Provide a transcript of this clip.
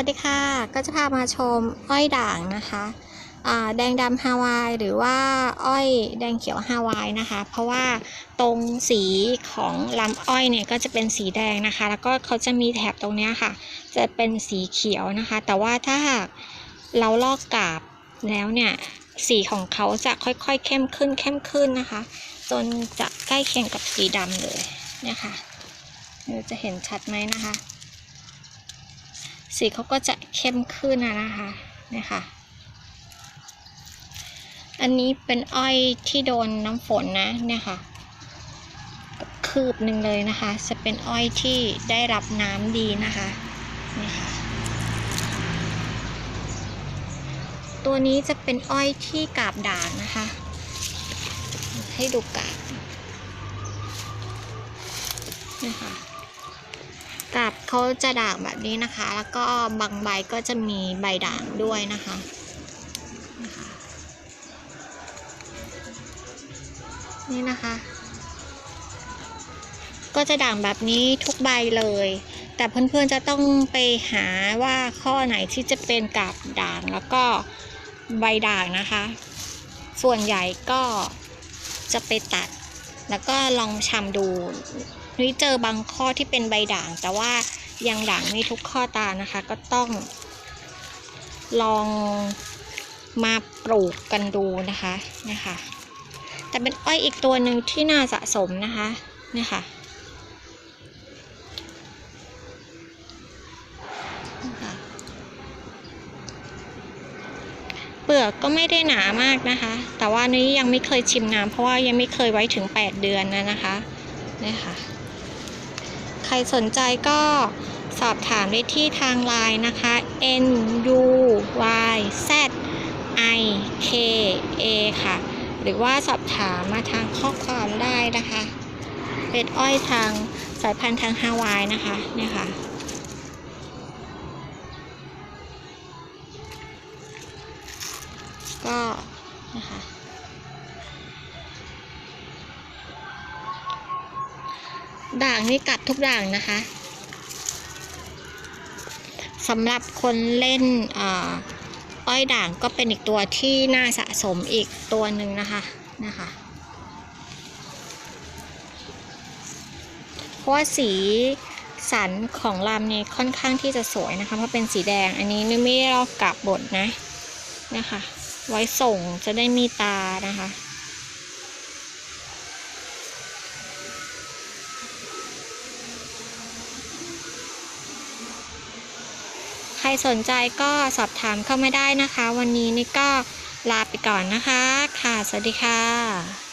วัสดีค่ะ ก็จะพามาชมอ้อยด่างนะคะอ่าแดงดำฮาวายหรือว่าอ้อยแดงเขียวฮาวายนะคะ เพราะว่าตรงสีของลำอ้อยเนี่ยก็จะเป็นสีแดงนะคะ แล้วก็เขาจะมีแถบตรงนี้ค่ะ จะเป็นสีเขียวนะคะ แต่ว่าถ้าหากเราลอกกาบแล้วเนี่ยสีของเขาจะค่อยๆเข้มขึ้นเข้มขึ้นนะคะ จนจะใกล้เคียงกับสีดำเลยเนี่ยค่ะเดี๋ยวจะเห็นชัดไหมนะคะ สีเขาก็จะเข้มขึ้นนะคะเนี่ยค่ะ อันนี้เป็นอ้อยที่โดนน้ำฝนนะเนี่ยค่ะ คืบหนึ่งเลยนะคะ จะเป็นอ้อยที่ได้รับน้ำดีนะคะนี่ค่ะตัวนี้จะเป็นอ้อยที่กาบด่างนะคะ ให้ดูกาบนี่ค่ะ กาบเขาจะด่างแบบนี้นะคะ แล้วก็บางใบก็จะมีใบด่างด้วยนะคะนะคะนี่นะคะ ก็จะด่างแบบนี้ทุกใบเลย แต่เพื่อนๆจะต้องไปหาว่าข้อไหนที่จะเป็นกาบด่างแล้วก็ใบด่างนะคะ ส่วนใหญ่ก็จะไปตัด แล้วก็ลองชำดู นี่เจอบางข้อที่เป็นใบด่าง แต่ว่ายังด่างไม่ทุกข้อตานะคะ ก็ต้อง ลองมาปลูกกันดูนะคะนี่ค่ะแต่เป็นอ้อยอีกตัวหนึ่งที่น่าสะสมนะคะเนี่ยค่ะค่ะเปลือกก็ไม่ได้หนามากนะคะ แต่ว่านี้ยังไม่เคยชิมน้ำเพราะว่ายังไม่เคยไว้ถึง 8 เดือนนะนะคะ เนี่ยค่ะ ใครสนใจก็สอบถามได้ที่ทางไลน์นะคะ n u y z i k a ค่ะ หรือว่าสอบถามมาทางข้อความได้นะคะ เป็นอ้อยทางสายพันธุ์ทางฮาวายนะคะเนี่ยค่ะก็นะคะ ด่างนี่กัดทุกด่างนะคะสำหรับคนเล่นอ้อยด่างก็เป็นอีกตัวที่น่าสะสมอีกตัวหนึ่งนะคะนะคะเพราะว่าสีสันของลำนี้ค่อนข้างที่จะสวยนะคะ เพราะเป็นสีแดงอันนี้ไม่ได้ลอกกลับบดนะนะคะ ไว้ส่งจะได้มีตานะคะ รสนใจก็สอบถามเข้ามาได้นะคะ วันนี้นี่ก็ลาไปก่อนนะคะ ค่ะ สวัสดีค่ะ